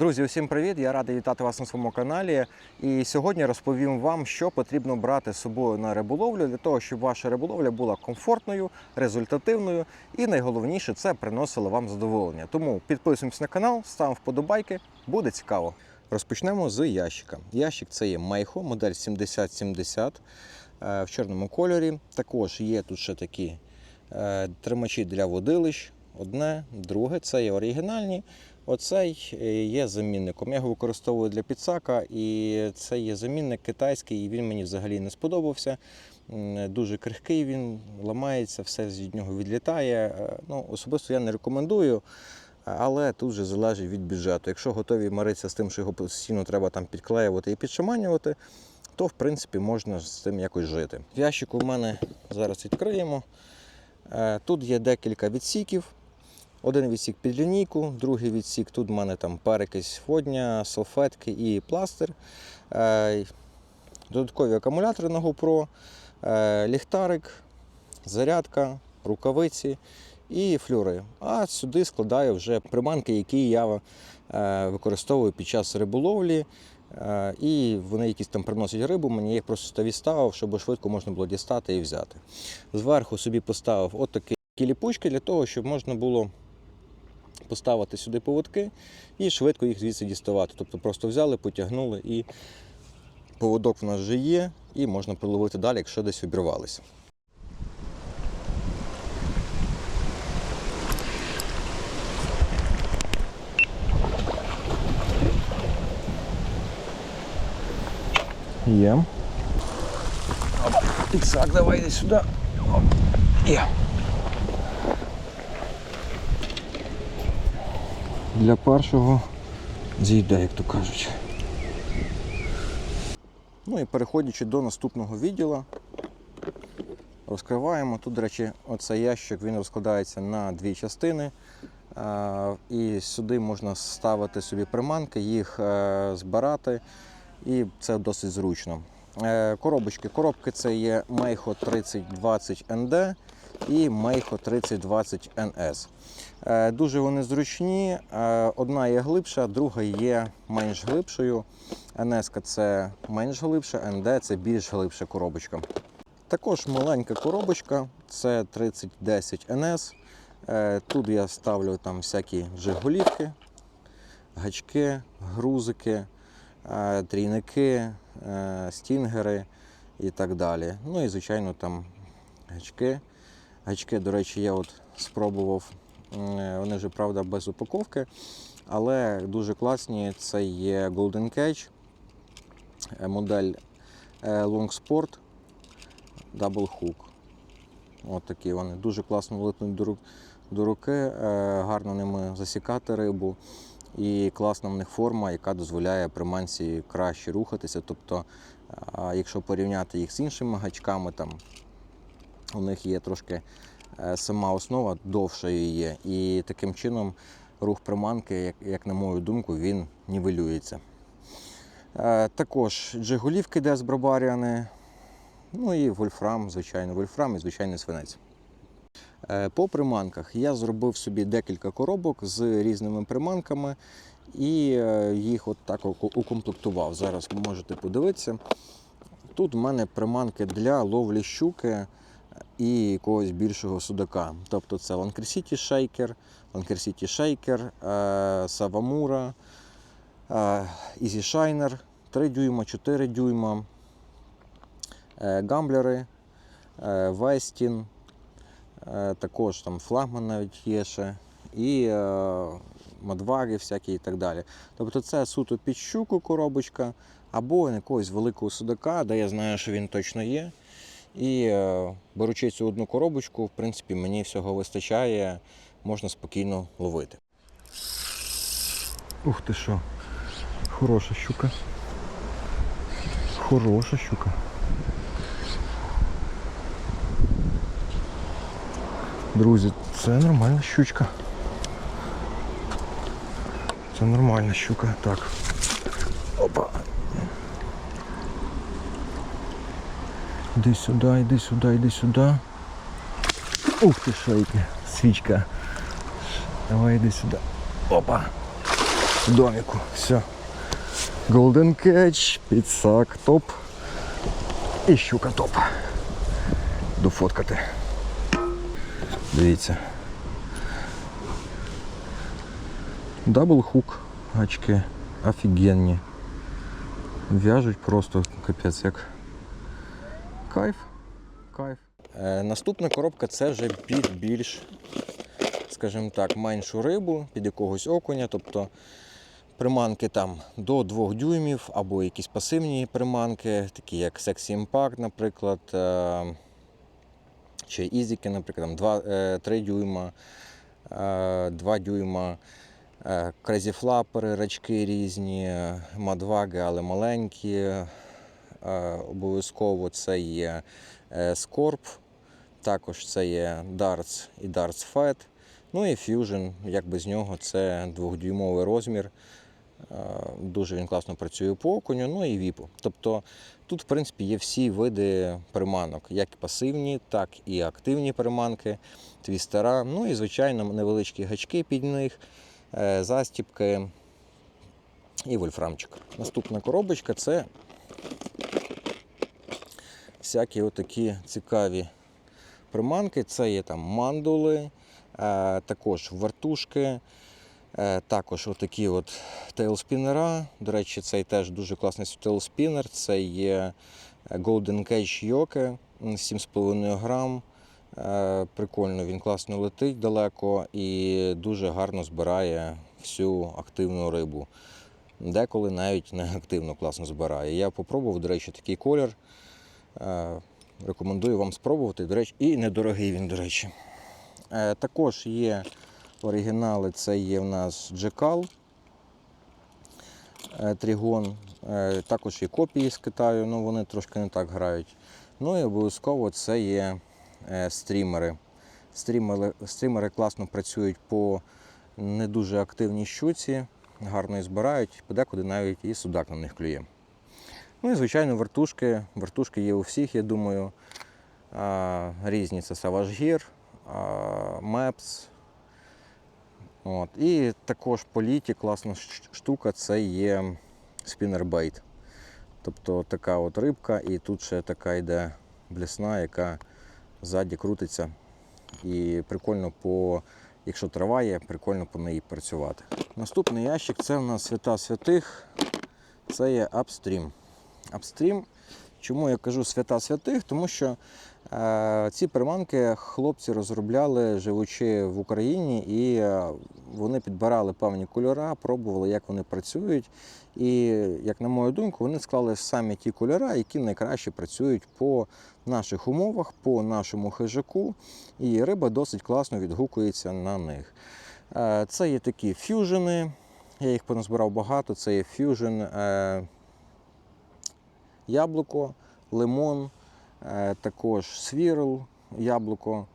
Друзі, усім привіт! Я радий вітати вас на своєму каналі. І сьогодні розповім вам, що потрібно брати з собою на риболовлю для того, щоб ваша риболовля була комфортною, результативною і найголовніше це приносило вам задоволення. Тому підписуємось на канал, ставимо вподобайки, буде цікаво. Розпочнемо з ящика. Ящик це є Мейхо, модель 7070 е, в чорному кольорі. Також є тут ще такі е, тримачі для водилищ. Одне, друге, це є оригінальні. Оцей е, є замінником. Я його використовую для підсака, і це є замінник китайський, і він мені взагалі не сподобався. Дуже крихкий він ламається, все з нього відлітає. Е, Ну, особисто я не рекомендую, але тут вже залежить від бюджету. Якщо готові миритися з тим, що його постійно треба там підклеювати і підшаманювати, то в принципі можна з цим якось жити. В ящику в мене зараз відкриємо. Е, Тут є декілька відсіків. Один відсік під лінійку, другий відсік тут в мене там перекись водня, салфетки і пластир. Е, Додаткові акумулятори на GoPro, е, ліхтарик, зарядка, рукавиці і флюри. А сюди складаю вже приманки, які я е, використовую під час риболовлі. І вони якісь там приносять рибу, мені їх просто відставив, щоб швидко можна було дістати і взяти. Зверху собі поставив от такі ліпучки для того, щоб можна було поставити сюди поводки і швидко їх звідси діставати. Тобто просто взяли, потягнули і поводок в нас вже є, і можна приловити далі, якщо десь обірвалися. Є. Підсак, давай йди сюди. Оп. Є. Для першого зійде, як то кажуть. Ну і переходячи до наступного відділу, розкриваємо. Тут, до речі, оцей ящик він розкладається на дві частини. І сюди можна ставити собі приманки, їх е, збирати, і це досить зручно. Е, Коробочки. Коробки це є Meiho 3020 ND і Meiho 3020 NS. Е, Дуже вони зручні. Е, Одна є глибша, друга є менш глибшою. NS це менш глибша, ND це більш глибша коробочка. Також маленька коробочка, це 3010 NS. Е, Тут я ставлю там всякі жигулівки, гачки, грузики, е, трійники, е, стінгери і так далі. Ну і, звичайно, там гачки. Гачки, до речі, я от спробував. М, Вони вже, правда, без упаковки, але дуже класні. Це є Golden Cage, е, модель е, Long Sport Double Hook. От такі вони дуже класно липнуть до, рук, до руки, е, гарно ними засікати рибу. І класна в них форма, яка дозволяє приманці краще рухатися. Тобто, якщо порівняти їх з іншими гачками, там у них є трошки е, сама основа довшою є. І таким чином рух приманки, як, на мою думку, він нівелюється. Е, Також джигулівки йде з ну і вольфрам, звичайно, вольфрам і звичайний свинець. Е, По приманках я зробив собі декілька коробок з різними приманками і е, їх от так укомплектував. Зараз можете подивитися. Тут в мене приманки для ловлі щуки і якогось більшого судака. Тобто це Shaker, Lancer City Shaker, е, Savamura, е, Easy Shiner, 3 дюйма, 4 дюйма, е, гамблери, Вестін, також там флагман навіть є ще, і мадваги всякі і так далі. Тобто це суто під щуку коробочка або якогось великого судака, де я знаю, що він точно є. І е, беручи цю одну коробочку, в принципі, мені всього вистачає, можна спокійно ловити. Ух ти що, хороша щука. Хороша щука. Друзі, це нормальна щучка. Це нормальна щука. Так. Іди сюди, іди сюди, іди сюди. Ух ти, шейки, свічка. Давай іди сюди. Опа. в доміку. Все. Golden Catch, підсак топ і щука топ. Дофоткати. Дивіться. Дабл хук, гачки офігенні. В'яжуть просто капець як. Кайф. Кайф. Е, наступна коробка це вже під більш, скажімо так, меншу рибу, під якогось окуня. Тобто приманки там до 2 дюймів або якісь пасивні приманки, такі як Sexy Impact, наприклад. Е, чи ізіки, наприклад, там 2, е, 3 дюйма, е, 2 дюйма. Е, флапери, рачки різні, мадваги, але маленькі. Е, Обов'язково це є е, Scorp, також це є Darts і Darts Fat. Ну і Fusion, як без нього, це двохдюймовий розмір. Е, Дуже він класно працює по окуню, ну і віпу. Тобто тут, в принципі, є всі види приманок, як пасивні, так і активні приманки, твістера, ну і, звичайно, невеличкі гачки під них, е, застіпки і вольфрамчик. Наступна коробочка це всякі отакі цікаві приманки. Це є там мандули, е, також вертушки, е, також отакі от тейлспінера. До речі, цей теж дуже класний тейлспінер. Це є Golden Cage Yoke 7,5 грам. Е, Прикольно, він класно летить далеко і дуже гарно збирає всю активну рибу. Деколи навіть не активно класно збирає. Я попробував, до речі, такий колір. Е, Рекомендую вам спробувати. До речі, і недорогий він, до речі. Е, Також є оригінали, це є в нас Джекал Трігон. Е, Також є копії з Китаю, але вони трошки не так грають. Ну і обов'язково це є стрімери. Стрімери, стрімери класно працюють по не дуже активній щуці, гарно і збирають, подекуди навіть і судак на них клює. Ну і, звичайно, вертушки. Вертушки є у всіх, я думаю. Різні це Maps. От. І також по літі класна штука це є спіннербейт. Тобто така от рибка, і тут ще така йде блісна, яка ззаді крутиться. І прикольно по, якщо трава є, прикольно по неї працювати. Наступний ящик це в нас свята святих. Це є Upstream. Upstream. Чому я кажу свята святих? Тому що е, ці приманки хлопці розробляли, живучи в Україні, і е, вони підбирали певні кольори, пробували, як вони працюють. І, як на мою думку, вони склали саме ті кольори, які найкраще працюють по наших умовах, по нашому хижаку, і риба досить класно відгукується на них. Е, Це є такі ф'южени, я їх поназбирав багато. Це є ф'южен е, яблуко, лимон, е, також свірл, яблуко.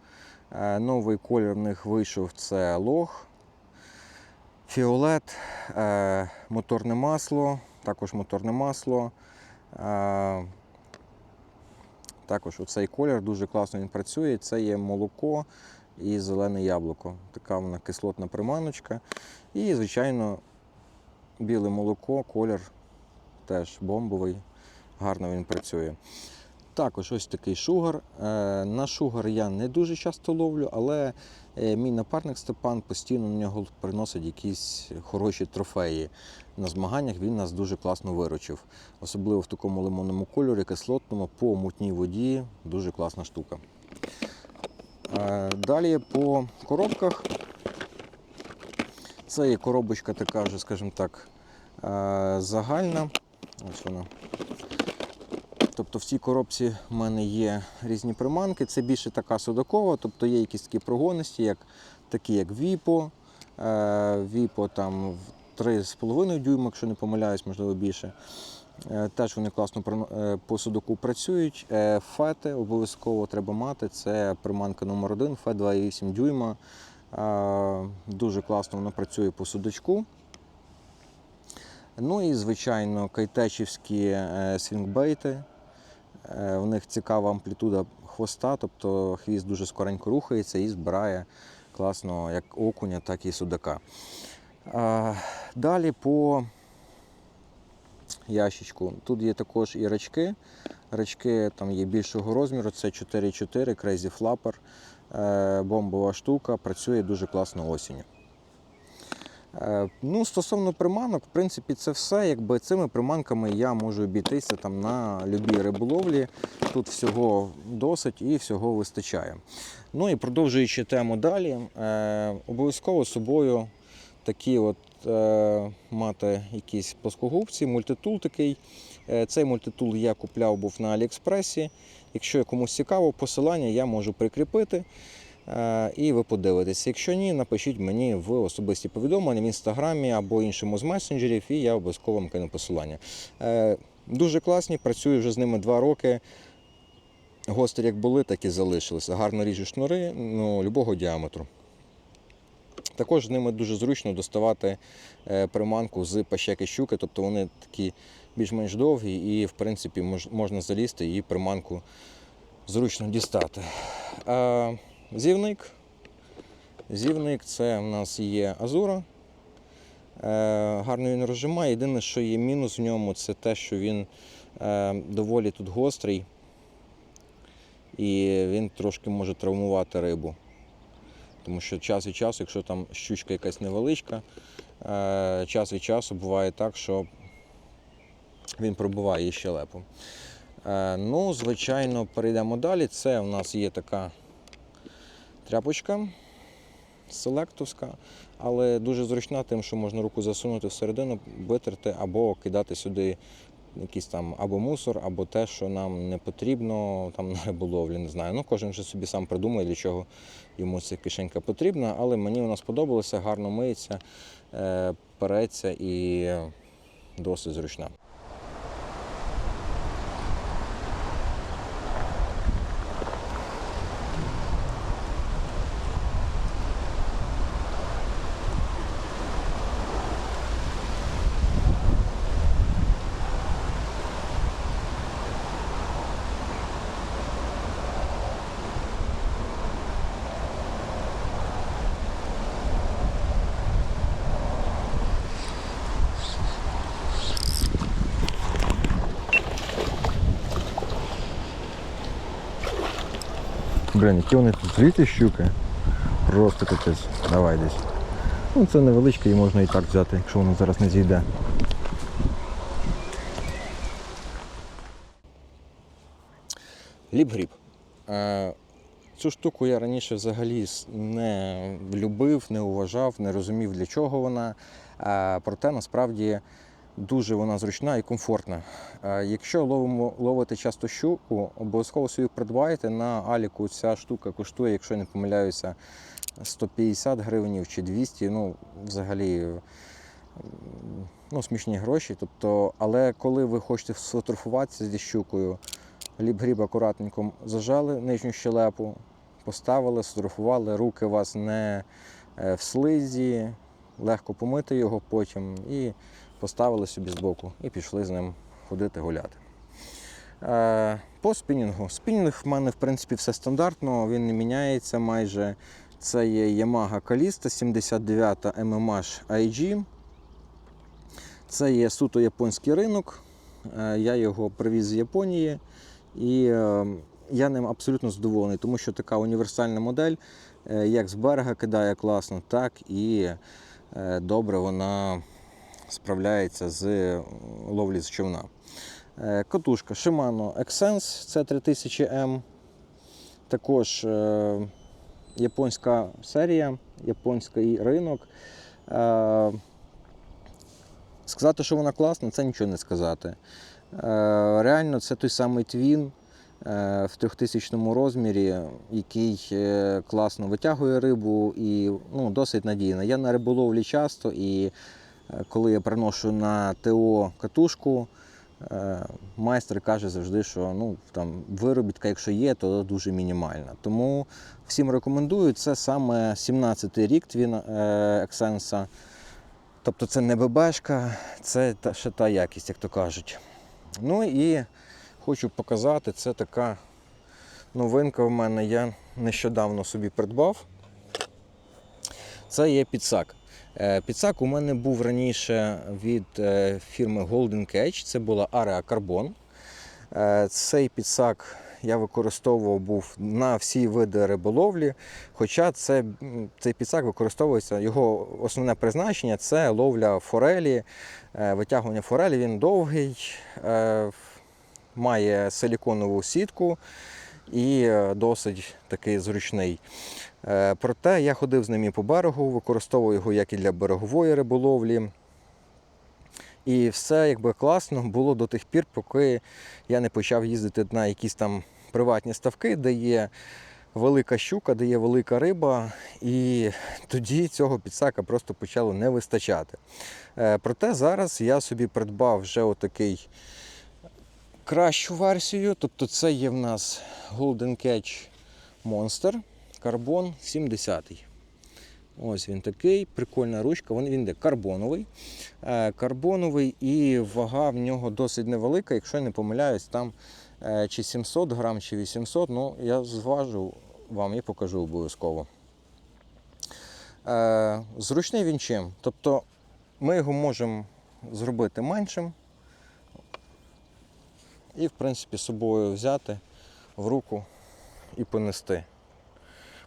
Е, Новий колір в них вийшов це лох, фіолет, е, моторне масло, також моторне масло. Також оцей колір дуже класно він працює. Це є молоко і зелене яблуко. Така вона кислотна приманочка. І, звичайно, біле молоко, колір теж бомбовий, гарно він працює. Також ось такий шугар. Е, На шугар я не дуже часто ловлю, але е, мій напарник Степан постійно на нього приносить якісь хороші трофеї. На змаганнях він нас дуже класно виручив. Особливо в такому лимонному кольорі, кислотному, по мутній воді. Дуже класна штука. Е, Далі по коробках. Це є коробочка така вже, скажімо так, загальна. Ось вона. Тобто в цій коробці в мене є різні приманки. Це більше така судакова, тобто є якісь такі прогонисті, як, такі як Віпо. Е, Віпо там в 3,5 дюйма, якщо не помиляюсь, можливо більше. Е, Теж вони класно е, по судаку працюють. Фети обов'язково треба мати. Це приманка номер 1 фет 2,8 дюйма. Дуже класно воно працює по судачку. Ну і, звичайно, кайтечівські свінгбейти. Е, В них цікава амплітуда хвоста, тобто хвіст дуже скоренько рухається і збирає класно як окуня, так і судака. Далі по ящичку. Тут є також і рачки. Рачки там є більшого розміру, це 4,4 Crazy Flapper. Е, Бомбова штука, працює дуже класно осінню. Е, Ну, стосовно приманок, в принципі, це все. Якби цими приманками я можу обійтися там на любій риболовлі. Тут всього досить і всього вистачає. Ну і продовжуючи тему далі, е, обов'язково з собою такі от е, мати якісь плоскогубці, мультитул такий. Е, цей мультитул я купляв був на Аліекспресі. Якщо комусь цікаво, посилання я можу прикріпити. Е, І ви подивитесь. Якщо ні, напишіть мені в особисті повідомлення в інстаграмі або іншому з месенджерів, і я обов'язково вам кину посилання. Е, Дуже класні, працюю вже з ними два роки. Гострі як були, так і залишилися. Гарно ріжу шнури ну, любого діаметру. Також з ними дуже зручно доставати е, приманку з пащеки щуки, тобто вони такі більш-менш довгі і, в принципі, можна залізти і приманку зручно дістати. Зівник. Зівник це в нас є азура. Е, Гарно він розжимає. Єдине, що є мінус в ньому, це те, що він е, доволі тут гострий і він трошки може травмувати рибу. Тому що час від часу, якщо там щучка якась невеличка, е, час від часу буває так, що він пробиває її щелепу. Ну, звичайно, перейдемо далі. Це у нас є така тряпочка селектовська, але дуже зручна тим, що можна руку засунути всередину, витерти або кидати сюди якийсь там або мусор, або те, що нам не потрібно там на риболовлі, не знаю. Ну, кожен вже собі сам придумає, для чого йому ця кишенька потрібна, але мені вона сподобалася, гарно миється, е, переться і досить зручна. Блін, які вони тут звідти щуки. Просто капець. Давай десь. Ну, це невеличке і можна і так взяти, якщо воно зараз не зійде. Ліп-гріб. Е, Цю штуку я раніше взагалі не любив, не уважав, не розумів, для чого вона. Е, Проте насправді дуже вона зручна і комфортна. Е, Якщо ловимо, ловите часто щуку, обов'язково собі придбайте. На Аліку ця штука коштує, якщо не помиляюся, 150 гривень чи 200. Ну, взагалі ну, смішні гроші. Тобто, але коли ви хочете сфотографуватися зі щукою, ліп-гріб акуратненько зажали нижню щелепу, поставили, сфотографували, руки у вас не е, в слизі, легко помити його потім і поставили собі збоку і пішли з ним ходити гуляти. Е, По спінінгу. Спінінг в мене в принципі все стандартно, він не міняється майже. Це є Yamaha Kalista 79 MMH IG. Це є суто японський ринок. Е, Я його привіз з Японії і е, я ним абсолютно задоволений, тому що така універсальна модель, як з берега кидає класно, так і добре вона справляється з ловлі з човна. Е, Катушка Shimano Xsense це 3000M. Також е, японська серія, японський ринок. Е, Сказати, що вона класна, це нічого не сказати. Реально, це той самий твін в 3000 розмірі, який класно витягує рибу і ну, досить надійно. Я на риболовлі часто, і коли я приношу на ТО катушку, е, майстер каже завжди, що ну, там, виробітка, якщо є, то дуже мінімальна. Тому всім рекомендую. Це саме 17-й рік твін е, Ексенса. Тобто це не ББшка, це ще та якість, як то кажуть. Ну і хочу показати, це така новинка в мене. Я нещодавно собі придбав. Це є підсак. Е, Підсак у мене був раніше від е, фірми Golden Catch. Це була Area Carbon. Е, Цей підсак я використовував був на всі види риболовлі. Хоча це, цей підсак використовується, його основне призначення це ловля форелі, витягування форелі. Він довгий, має силіконову сітку і досить такий зручний. Е, Проте я ходив з ним і по берегу, використовував його як і для берегової риболовлі. І все якби класно було до тих пір, поки я не почав їздити на якісь там приватні ставки, де є велика щука, де є велика риба, і тоді цього підсака просто почало не вистачати. Е, Проте зараз я собі придбав вже отакий кращу версію. Тобто це є в нас Golden Catch Monster Carbon 70. Ось він такий, прикольна ручка. Він, він йде карбоновий. Е, карбоновий і вага в нього досить невелика, якщо я не помиляюсь, там е, чи 700 грам, чи 800. Ну, я зважу вам і покажу обов'язково. Е, зручний він чим? Тобто ми його можемо зробити меншим і, в принципі, з собою взяти в руку і понести.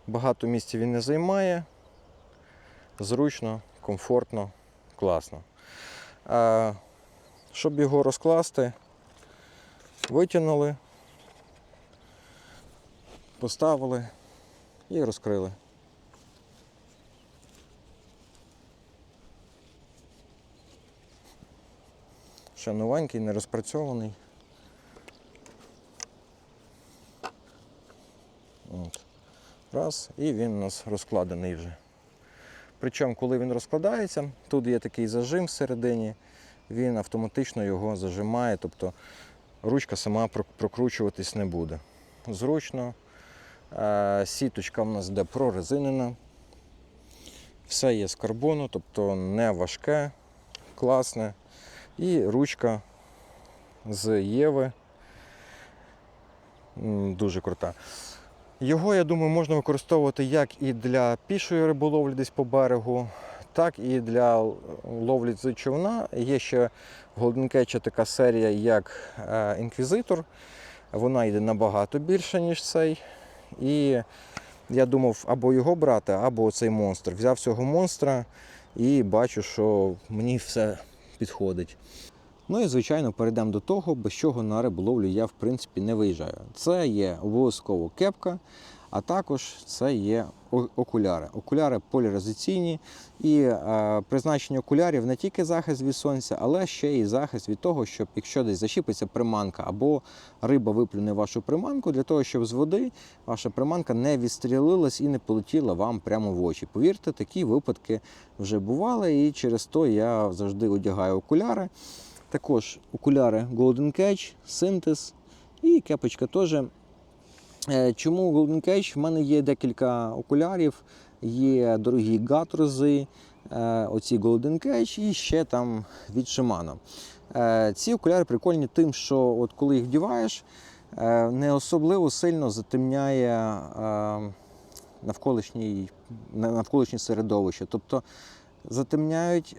Багато місця він не займає зручно, комфортно, класно. А, щоб його розкласти, витягнули, поставили і розкрили. Ще новенький, не розпрацьований. Раз, і він у нас розкладений вже. Причому, коли він розкладається, тут є такий зажим всередині, він автоматично його зажимає, тобто ручка сама прокручуватись не буде. Зручно. Е, Сіточка в нас де прорезинена. Все є з карбону, тобто не важке, класне. І ручка з Єви. Дуже крута. Його, я думаю, можна використовувати як і для пішої риболовлі десь по берегу, так і для ловлі з човна. Є ще в Catch така серія, як е, Інквізитор. Вона йде набагато більше, ніж цей. І я думав або його брати, або цей монстр. Взяв цього монстра і бачу, що мені все підходить. Ну і звичайно перейдемо до того, без чого на риболовлю я в принципі не виїжджаю. Це є обов'язково кепка, а також це є окуляри. Окуляри поляризаційні і е, призначення окулярів не тільки захист від сонця, але ще й захист від того, щоб якщо десь зачіпиться приманка або риба виплюне вашу приманку, для того, щоб з води ваша приманка не відстрілилась і не полетіла вам прямо в очі. Повірте, такі випадки вже бували, і через то я завжди одягаю окуляри. Також окуляри Golden Catch, Synthes і кепочка теж. Е, Чому Golden Catch? В мене є декілька окулярів, є дорогі гатрози, е, оці Golden Catch і ще там від Shimano. Е, Ці окуляри прикольні тим, що от коли їх вдіваєш, не особливо сильно затемняє навколишнє середовище. Тобто затемняють,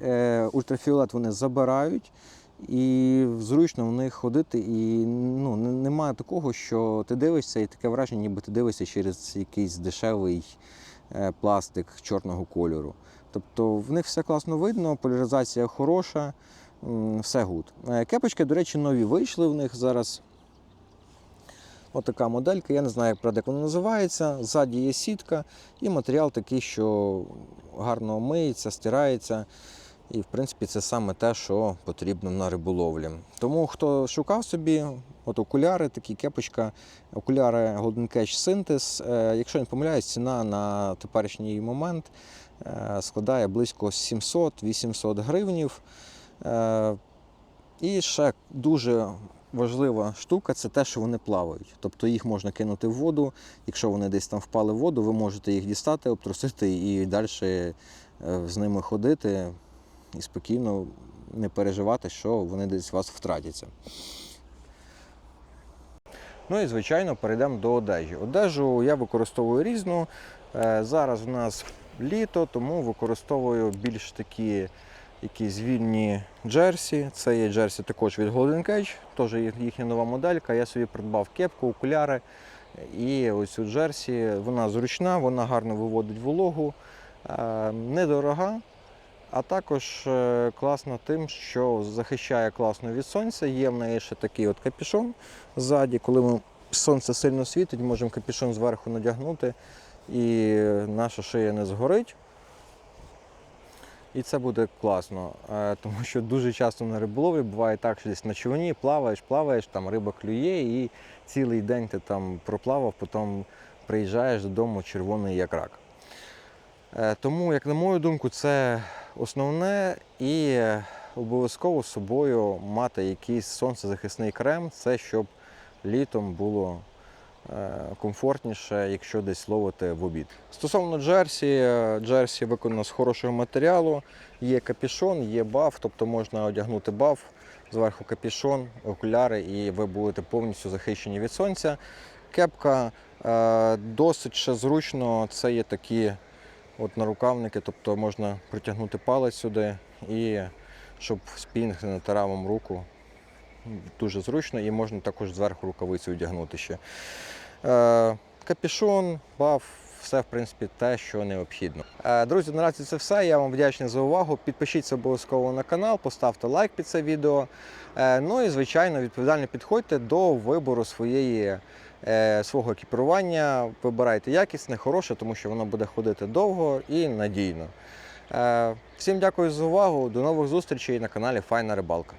ультрафіолет вони забирають, і зручно в них ходити. І ну, немає такого, що ти дивишся, і таке враження, ніби ти дивишся через якийсь дешевий е, пластик чорного кольору. Тобто в них все класно видно, поляризація хороша, все гуд. Е, Кепочки, до речі, нові вийшли в них зараз. Отака моделька, я не знаю, як правда, як вона називається. Ззаді є сітка, і матеріал такий, що гарно миється, стирається. І, в принципі, це саме те, що потрібно на риболовлі. Тому хто шукав собі от окуляри, такі кепочка, окуляри Golden Catch Synthes, е, якщо не помиляюсь, ціна на теперішній момент е, складає близько 700-800 гривнів. Е, І ще дуже важлива штука це те, що вони плавають. Тобто їх можна кинути в воду. Якщо вони десь там впали в воду, ви можете їх дістати, обтрусити і далі з ними ходити і спокійно не переживати, що вони десь у вас втратяться. Ну і звичайно перейдемо до одежі. Одежу я використовую різну. Е, Зараз в нас літо, тому використовую більш такі якісь вільні джерсі. Це є джерсі також від Golden Cage, теж їхня нова моделька. Я собі придбав кепку, окуляри і ось цю джерсі. Вона зручна, вона гарно виводить вологу, е, недорога. А також е, класно тим, що захищає класно від сонця. Є в неї ще такий от капюшон ззаді. Коли ми, сонце сильно світить, можемо капюшон зверху надягнути, і наша шия не згорить. І це буде класно, е, тому що дуже часто на риболовлі буває так, що десь на човні плаваєш, плаваєш, там риба клює, і цілий день ти там проплавав, потім приїжджаєш додому червоний як рак. Е, Тому, як на мою думку, це основне і е, обов'язково собою мати якийсь сонцезахисний крем, це щоб літом було е, комфортніше, якщо десь ловити в обід. Стосовно джерсі, е, джерсі виконано з хорошого матеріалу, є капюшон, є баф, тобто можна одягнути баф, зверху капюшон, окуляри, і ви будете повністю захищені від сонця. Кепка досить ще зручно, це є такі от нарукавники, тобто можна притягнути палець сюди і щоб спінг не натирав руку. Дуже зручно і можна також зверху рукавицю одягнути ще. Е, капюшон, баф, все в принципі те, що необхідно. Е, друзі, наразі це все. Я вам вдячний за увагу. Підпишіться обов'язково на канал, поставте лайк під це відео. Е, ну і звичайно, відповідально підходьте до вибору своєї. Е, Свого екіпірування вибирайте якісне, хороше, тому що воно буде ходити довго і надійно. Е, Всім дякую за увагу. До нових зустрічей на каналі Файна Рибалка.